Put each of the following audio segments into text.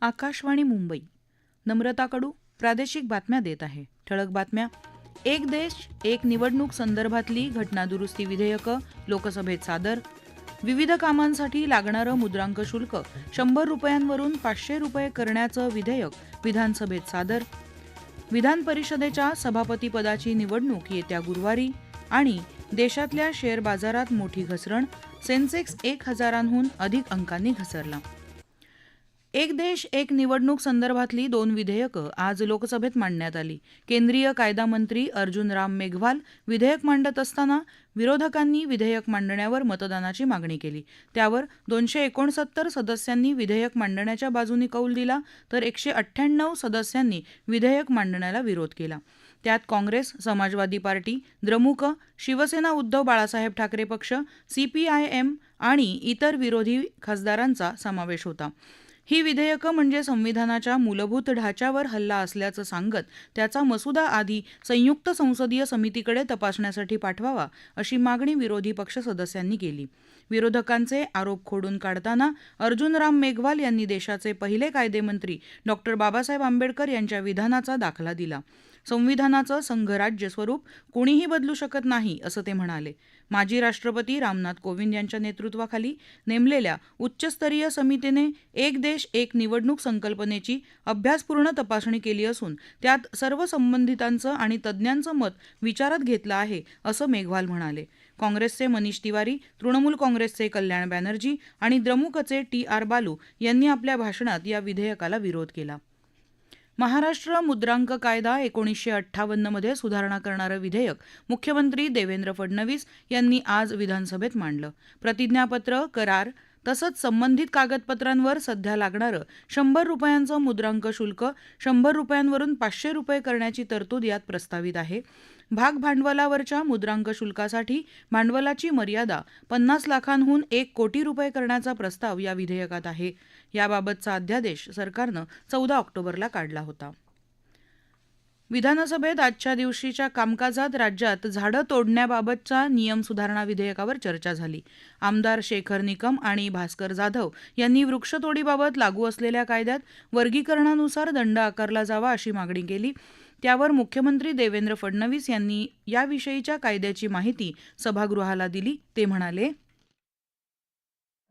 आकाशवाणी मुंबई. नम्रता कडू प्रादेशिक बातम्या देत आहे. ठळक बातम्या. एक देश एक निवडणूक संदर्भातली घटनादुरुस्ती विधेयकं लोकसभेत सादर. विविध कामांसाठी लागणारं मुद्रांक शुल्क शंभर रुपयांवरून पाचशे रुपये करण्याचं विधेयक विधानसभेत सादर. विधान परिषदेच्या सभापतीपदाची निवडणूक येत्या गुरुवारी आणि देशातल्या शेअर बाजारात मोठी घसरण सेन्सेक्स एक हजारांहून अधिक अंकांनी घसरला. एक देश एक निवडणूक संदर्भातली दोन विधेयकं आज लोकसभेत मांडण्यात आली. केंद्रीय कायदा मंत्री अर्जुन राम मेघवाल विधेयक मांडत असताना विरोधकांनी विधेयक मांडण्यावर मतदानाची मागणी केली. त्यावर दोनशे एकोणसत्तर सदस्यांनी विधेयक मांडण्याच्या बाजूनी कौल दिला तर एकशे अठ्ठ्याण्णव सदस्यांनी विधेयक मांडण्याला विरोध केला. त्यात काँग्रेस समाजवादी पार्टी द्रमुक शिवसेना उद्धव बाळासाहेब ठाकरे पक्ष सीपीआयएम आणि इतर विरोधी खासदारांचा समावेश होता. ही विधेयकं म्हणजे संविधानाच्या मूलभूत ढाच्यावर हल्ला असल्याचं सांगत त्याचा मसुदा आधी संयुक्त संसदीय समितीकडे तपासण्यासाठी पाठवावा अशी मागणी विरोधी पक्ष सदस्यांनी केली. विरोधकांचे आरोप खोडून काढताना अर्जुन राम मेघवाल यांनी देशाचे पहिले कायदेमंत्री डॉक्टर बाबासाहेब आंबेडकर यांच्या विधानाचा दाखला दिला. संविधानाचं संघराज्य स्वरूप कुणीही बदलू शकत नाही असं ते म्हणाले. माजी राष्ट्रपती रामनाथ कोविंद यांच्या नेतृत्वाखाली नेमलेल्या उच्चस्तरीय समितीने एक देश एक निवडणूक संकल्पनेची अभ्यासपूर्ण तपासणी केली असून त्यात सर्व संबंधितांचं आणि तज्ज्ञांचं मत विचारात घेतलं आहे असं मेघवाल म्हणाले. काँग्रेसचे मनीष तिवारी तृणमूल काँग्रेसचे कल्याण बॅनर्जी आणि द्रमुकचे टी आर बालू यांनी आपल्या भाषणात या विधेयकाला विरोध केला. महाराष्ट्र मुद्रांक कायदा एकोणीसशे अठ्ठावन्नमध्ये सुधारणा करणारं विधेयक मुख्यमंत्री देवेंद्र फडणवीस यांनी आज विधानसभेत मांडलं. प्रतिज्ञापत्र करार तसंच संबंधित कागदपत्रांवर सध्या लागणारं शंभर रुपयांचं मुद्रांक शुल्क शंभर रुपयांवरून पाचशे रुपये करण्याची तरतूद यात प्रस्तावित आहे. भाग भांडवलावरच्या मुद्रांक शुल्कासाठी भांडवलाची मर्यादा पन्नास लाखांहून एक कोटी रुपये करण्याचा प्रस्ताव या विधेयकात आहे. याबाबतचा अध्यादेश सरकारनं चौदा ऑक्टोबरला काढला होता. विधानसभेत आजच्या दिवशीच्या कामकाजात राज्यात झाडं तोडण्याबाबतच्या नियम सुधारणा विधेयकावर चर्चा झाली. आमदार शेखर निकम आणि भास्कर जाधव यांनी वृक्षतोडीबाबत लागू असलेल्या कायद्यात वर्गीकरणानुसार दंड आकारला जावा अशी मागणी केली. त्यावर मुख्यमंत्री देवेंद्र फडणवीस यांनी याविषयीच्या कायद्याची माहिती सभागृहाला दिली. ते म्हणाले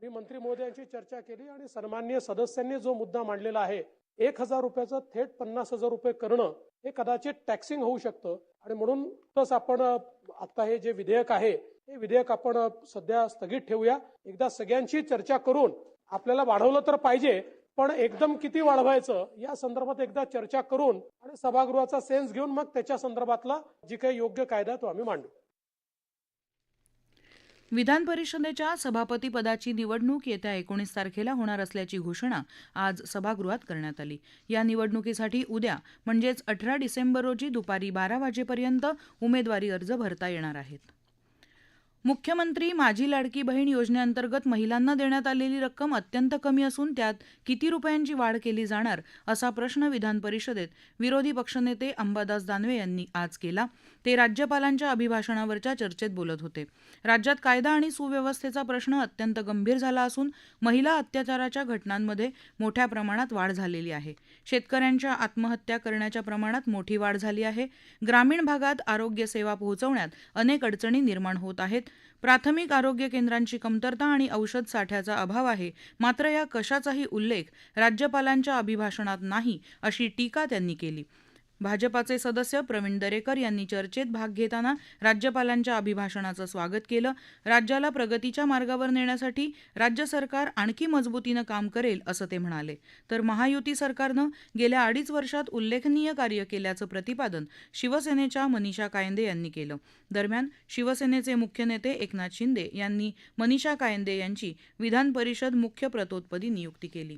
मी मंत्री महोदयांची चर्चा केली आणि सन्मान्य सदस्यांनी जो मुद्दा मांडलेला आहे एक हजार रुपयाचं थेट पन्नास हजार रुपये करणं हे कदाचित टॅक्सिंग होऊ शकतं. आणि म्हणून तस आपण आता हे जे विधेयक आहे हे विधेयक आपण सध्या स्थगित ठेवूया. एकदा सगळ्यांशी चर्चा करून आपल्याला वाढवलं तर पाहिजे पण एकदम किती वाढवायचं या संदर्भात एकदा चर्चा करून आणि सभागृहाचा सेन्स घेऊन मग त्याच्या संदर्भातला जी काही योग्य कायदा आहे तो आम्ही मांडू. विधान परिषदेच्या सभापतीपदाची निवडणूक येत्या एकोणीस तारखेला होणार असल्याची घोषणा आज सभागृहात करण्यात आली. या निवडणुकीसाठी उद्या म्हणजेच अठरा डिसेंबर रोजी दुपारी बारा वाजेपर्यंत उमेदवारी अर्ज भरता येणार आहेत. मुख्यमंत्री माझी लाडकी बहीण योजनेअंतर्गत महिलांना देण्यात आलेली रक्कम अत्यंत कमी असून त्यात किती रुपयांची वाढ केली जाणार असा प्रश्न विधान परिषदेत विरोधी पक्षनेते अंबादास दानवे यांनी आज केला. ते राज्यपालांच्या अभिभाषणावरच्या चर्चेत बोलत होते. राज्यात कायदा आणि सुव्यवस्थेचा प्रश्न अत्यंत गंभीर झाला असून महिला अत्याचाराच्या घटनांमध्ये मोठ्या प्रमाणात वाढ झालेली आहे. शेतकऱ्यांच्या आत्महत्या करण्याच्या प्रमाणात मोठी वाढ झाली आहे. ग्रामीण भागात आरोग्य सेवा पोहोचवण्यात अनेक अडचणी निर्माण होत आहेत. प्राथमिक आरोग्य केंद्रांची कमतरता आणि औषध साठ्याचा अभाव आहे. मात्र या कशाचाही उल्लेख राज्यपालांच्या अभिभाषणात नाही अशी टीका त्यांनी केली. भाजपाचे सदस्य प्रवीण दरेकर यांनी चर्चेत भाग घेताना राज्यपालांच्या अभिभाषणाचं स्वागत केलं. राज्याला प्रगतीच्या मार्गावर नेण्यासाठी राज्य सरकार आणखी मजबूतीनं काम करेल असं ते म्हणाले. तर महायुती सरकारनं गेल्या अडीच वर्षात उल्लेखनीय कार्य केल्याचं प्रतिपादन शिवसेनेच्या मनीषा कायंदे यांनी केलं. दरम्यान शिवसेनेचे मुख्य नेते एकनाथ शिंदे यांनी मनीषा कायंदे यांची विधान परिषद मुख्य प्रतोदपदी नियुक्ती केली.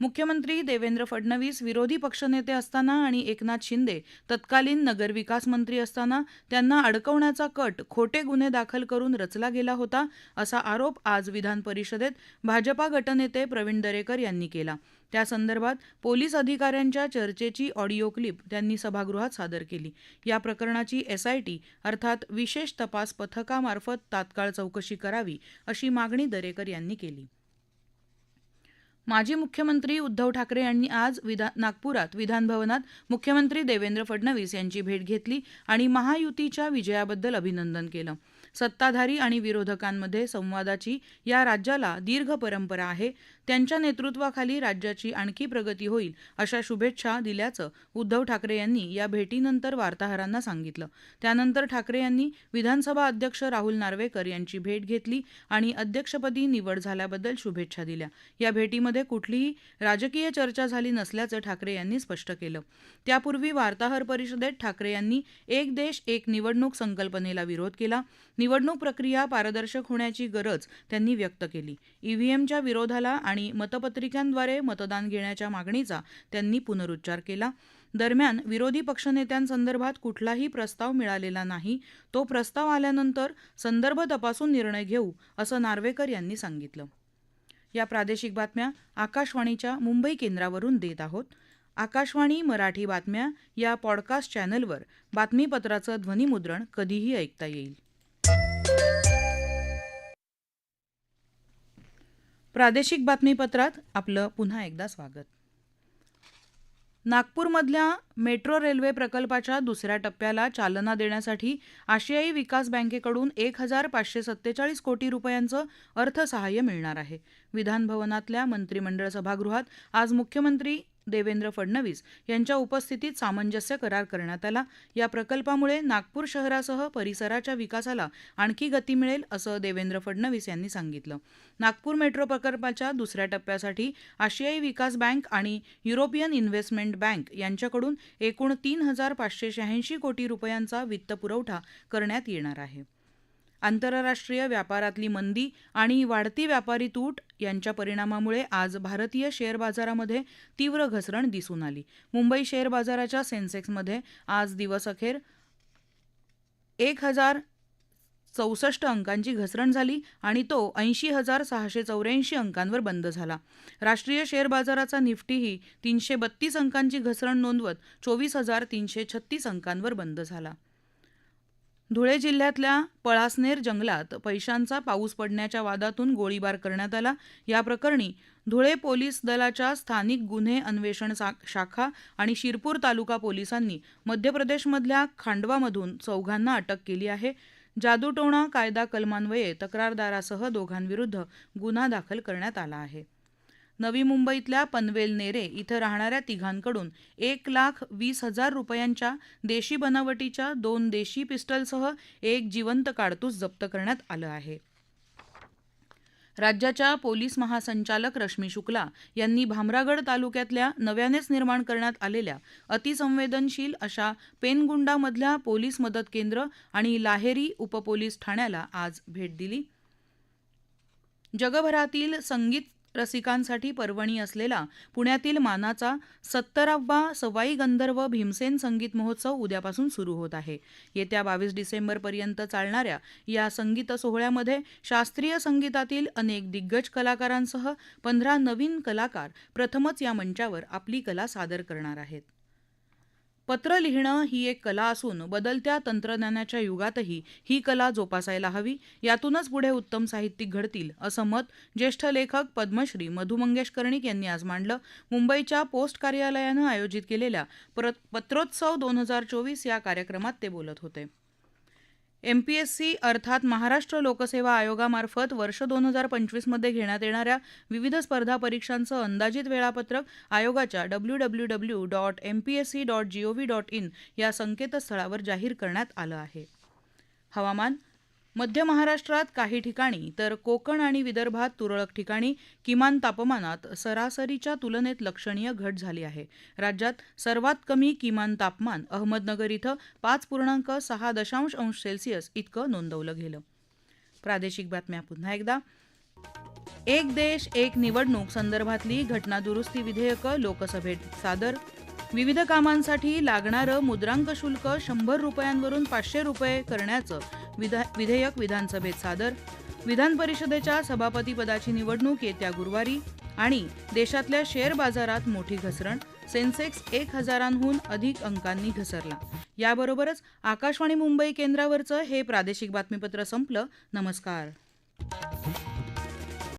मुख्यमंत्री देवेंद्र फडणवीस विरोधी पक्षनेते असताना आणि एकनाथ शिंदे तत्कालीन नगरविकास मंत्री असताना त्यांना अडकवण्याचा कट खोटे गुन्हे दाखल करून रचला गेला होता असा आरोप आज विधान परिषदेत भाजपा गटनेते प्रवीण दरेकर यांनी केला. त्यासंदर्भात पोलीस अधिकाऱ्यांच्या चर्चेची ऑडिओ क्लिप त्यांनी सभागृहात सादर केली. या प्रकरणाची एसआयटी अर्थात विशेष तपास पथकामार्फत तात्काळ चौकशी करावी अशी मागणी दरेकर यांनी केली. माजी मुख्यमंत्री उद्धव ठाकरे यांनी आज विधा नागपुरात विधानभवनात मुख्यमंत्री देवेंद्र फडणवीस यांची भेट घेतली आणि महायुतीच्या विजयाबद्दल अभिनंदन केलं. सत्ताधारी आणि विरोधकांमध्ये संवादाची या राज्याला दीर्घ परंपरा आहे. त्यांच्या नेतृत्वाखाली राज्याची आणखी प्रगती होईल अशा शुभेच्छा दिल्याचं उद्धव ठाकरे यांनी या भेटीनंतर वार्ताहरांना सांगितलं. त्यानंतर ठाकरे यांनी विधानसभा अध्यक्ष राहुल नार्वेकर यांची भेट घेतली आणि अध्यक्षपदी निवड झाल्याबद्दल शुभेच्छा दिल्या. या भेटीमध्ये कुठलीही राजकीय चर्चा झाली नसल्याचं ठाकरे यांनी स्पष्ट केलं. त्यापूर्वी वार्ताहर परिषदेत ठाकरे यांनी एक देश एक निवडणूक संकल्पनेला विरोध केला. निवडणूक प्रक्रिया पारदर्शक होण्याची गरज त्यांनी व्यक्त केली. ईव्हीएमच्या विरोधाला आणि मतपत्रिकांद्वारे मतदान घेण्याच्या मागणीचा त्यांनी पुनरुच्चार केला. दरम्यान विरोधी पक्षनेत्यांसंदर्भात कुठलाही प्रस्ताव मिळालेला नाही. तो प्रस्ताव आल्यानंतर संदर्भ तपासून निर्णय घेऊ असं नार्वेकर यांनी सांगितलं. या प्रादेशिक बातम्या आकाशवाणीच्या मुंबई केंद्रावरून देत आहोत. आकाशवाणी मराठी बातम्या या पॉडकास्ट चॅनलवर बातमीपत्राचं ध्वनिमुद्रण कधीही ऐकता येईल. प्रादेशिक बातमीपत्रात आपलं पुन्हा एकदा स्वागत. नागपूरमधल्या मेट्रो रेल्वे प्रकल्पाच्या दुसऱ्या टप्प्याला चालना देण्यासाठी आशियाई विकास बँकेकडून एक हजार पाचशे सत्तेचाळीस कोटी रुपयांचं अर्थसहाय्य मिळणार आहे. विधानभवनातल्या मंत्रिमंडळ सभागृहात आज मुख्यमंत्री देवेंद्र फडणवीस यांच्या उपस्थितीत सामंजस्य करार करण्यात आला. या प्रकल्पामुळे नागपूर शहरासह परिसराच्या विकासाला आणखी गती मिळेल असं देवेंद्र फडणवीस यांनी सांगितलं. नागपूर मेट्रो प्रकल्पाच्या दुसऱ्या टप्प्यासाठी आशियाई विकास बँक आणि युरोपियन इन्व्हेस्टमेंट बँक यांच्याकडून एकूण तीन हजार पाचशे शहाऐंशी कोटी रुपयांचा वित्तपुरवठा करण्यात येणार आहे. आंतरराष्ट्रीय व्यापारातली मंदी आणि वाढती व्यापारी तूट यांच्या परिणामामुळे आज भारतीय शेअर बाजारामध्ये तीव्र घसरण दिसून आली. मुंबई शेअर बाजाराच्या सेन्सेक्समध्ये आज दिवसअखेर एक हजार चौसष्ट अंकांची घसरण झाली आणि तो ऐंशी हजार सहाशे चौऱ्याऐंशी अंकांवर बंद झाला. राष्ट्रीय शेअर बाजाराचा निफ्टीही तीनशे बत्तीस अंकांची घसरण नोंदवत चोवीस हजार तीनशे छत्तीस अंकांवर बंद झाला. धुळे जिल्ह्यातल्या पळासनेर जंगलात पैशांचा पाऊस पडण्याच्या वादातून गोळीबार करण्यात आला. या प्रकरणी धुळे पोलीस दलाच्या स्थानिक गुन्हे अन्वेषण शाखा आणि शिरपूर तालुका पोलिसांनी मध्य प्रदेशमधल्या खांडवामधून चौघांना अटक केली आहे. जादूटोणा कायदा कलमान्वये तक्रारदारासह दोघांविरुद्ध गुन्हा दाखल करण्यात आला आहे. नवी मुंबईतल्या पनवेल नेरे इथं राहणाऱ्या तिघांकडून एक लाख वीस हजार रुपयांच्या देशी बनावटीच्या दोन देशी पिस्टलसह एक जिवंत काडतूस जप्त करण्यात आलं आहे. राज्याच्या पोलीस महासंचालक रश्मी शुक्ला यांनी भामरागड तालुक्यातल्या नव्यानेच निर्माण करण्यात आलेल्या अतिसंवेदनशील अशा पेनगुंडामधल्या पोलीस मदत केंद्र आणि लाहेरी उपपोलीस ठाण्याला आज भेट दिली. जगभरातील संगीत रसिकांसाठी पर्वणी असलेला पुण्यातील मानाचा सत्तरावा सवाई गंधर्व भीमसेन संगीत महोत्सव उद्यापासून सुरू होत आहे. येत्या बावीस डिसेंबरपर्यंत चालणाऱ्या या संगीत सोहळ्यामध्ये शास्त्रीय संगीतातील अनेक दिग्गज कलाकारांसह पंधरा नवीन कलाकार प्रथमच या मंचावर आपली कला सादर करणार आहेत. पत्र लिहिणं ही एक कला असून बदलत्या तंत्रज्ञानाच्या युगातही ही कला जोपासायला हवी. यातूनच पुढे उत्तम साहित्यिक घडतील असं मत ज्येष्ठ लेखक पद्मश्री मधु मंगेश कर्णिक यांनी आज मांडलं. मुंबईच्या पोस्ट कार्यालयानं आयोजित केलेल्या पत्रोत्सव दोन हजार चोवीस या कार्यक्रमात ते बोलत होते. एमपीएससी अर्थात महाराष्ट्र लोकसेवा आयोगामार्फत वर्ष दोन हजार पंचवीसमध्ये घेण्यात येणाऱ्या विविध स्पर्धा परीक्षांचं अंदाजित वेळापत्रक आयोगाच्या W W W dot M P S C dot G O V dot in या संकेतस्थळावर जाहीर करण्यात आलं आहे. हवामान मध्य महाराष्ट्रात काही ठिकाणी तर कोकण आणि विदर्भात तुरळक ठिकाणी किमान तापमानात सरासरीच्या तुलनेत लक्षणीय घट झाली आहे. राज्यात सर्वात कमी किमान तापमान अहमदनगर इथं पाच पूर्णांक सहा दशांश अंश सेल्सिअस इतकं नोंदवलं गेलं. प्रादेशिक बातम्या पुन्हा एकदा. एक देश एक निवडणूक संदर्भातली घटनादुरुस्ती विधेयकं लोकसभेत सादर विविध कामांसाठी लागणारं मुद्रांक शुल्क शंभर रुपयांवरून पाचशे रुपये करण्याचं विधा विधेयक विधानसभेत सादर. विधान परिषदेच्या सभापतीपदाची निवडणूक येत्या गुरुवारी आणि देशातल्या शेअर बाजारात मोठी घसरण. सेन्सेक्स एक हजारांहून अधिक अंकांनी घसरला. याबरोबरच आकाशवाणी मुंबई केंद्रावरचं हे प्रादेशिक बातमीपत्र संपलं. नमस्कार.